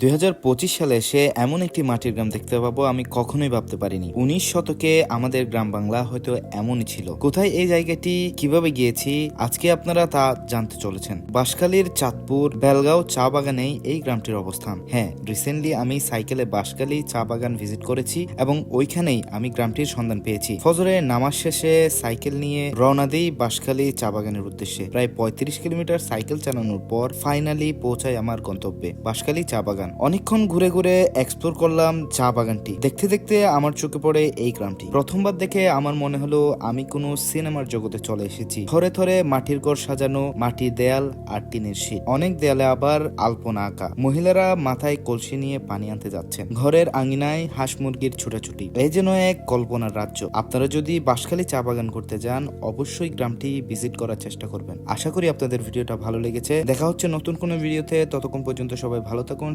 দুই হাজার পঁচিশ সালে এসে এমন একটি মাটির গ্রাম দেখতে পাবো আমি কখনোই ভাবতে পারিনি। উনিশ শতকে আমাদের গ্রাম বাংলা হয়তো এমনই ছিল। কোথায় এই জায়গাটি, কীভাবে গিয়েছি, আজকে আপনারা তা জানতে চলেছেন। বাঁশখালীর চাঁদপুর, বেলগাঁও চা বাগানেই এই গ্রামটির অবস্থান। হ্যাঁ রিসেন্টলি আমি সাইকেলে বাঁশখালী চা বাগান ভিজিট করেছি এবং ওইখানেই আমি গ্রামটির সন্ধান পেয়েছি। ফজরে নামাজ শেষে সাইকেল নিয়ে রওনা দিই বাঁশখালী চা বাগানের উদ্দেশ্যে। প্রায় পঁয়ত্রিশ কিলোমিটার সাইকেল চালানোর পর ফাইনালি পৌঁছায় আমার গন্তব্যে, বাঁশখালী চা বাগান। অনেকক্ষণ ঘুরে ঘুরে এক্সপ্লোর করলাম চা বাগানটি। দেখতে দেখতে আমার চোখে পড়ে এই গ্রামটি। প্রথমবার দেখে আমার মনে হলো আমি কোনো সিনেমার জগতে চলে এসেছি। থরে থরে মাটির ঘর সাজানো, মাটির দেয়াল আর টিনের শীট অনেক দেয়ালে আবার আলপনা আঁকা। মহিলারা মাথায় কলসি নিয়ে পানি আনতে যাচ্ছেন। ঘরের আঙিনায় হাঁস মুরগির ছুটাছুটি। এই যেন এক কল্পনার রাজ্য। আপনারা যদি বাঁশখালী চা বাগান করতে যান, অবশ্যই গ্রামটি ভিজিট করার চেষ্টা করবেন। আশা করি আপনাদের ভিডিওটা ভালো লেগেছে। দেখা হচ্ছে নতুন কোনো ভিডিওতে। ততক্ষণ পর্যন্ত সবাই ভালো থাকুন